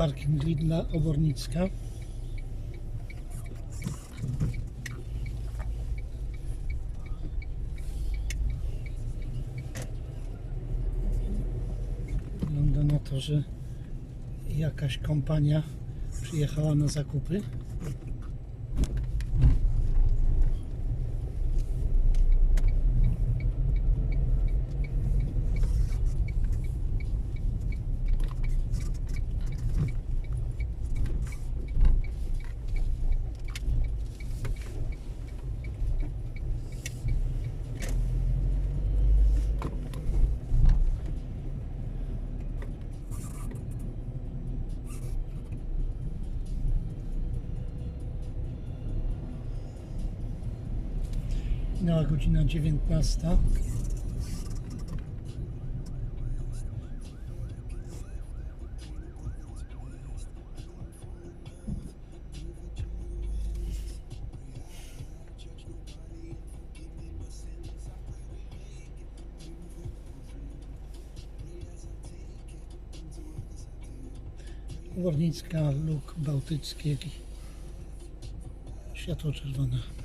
parking Lidla Obornicka. Wygląda na to, że jakaś kompania przyjechała na zakupy. Minęła godzina 19. Obornicka, luk bałtycki, światło czerwone.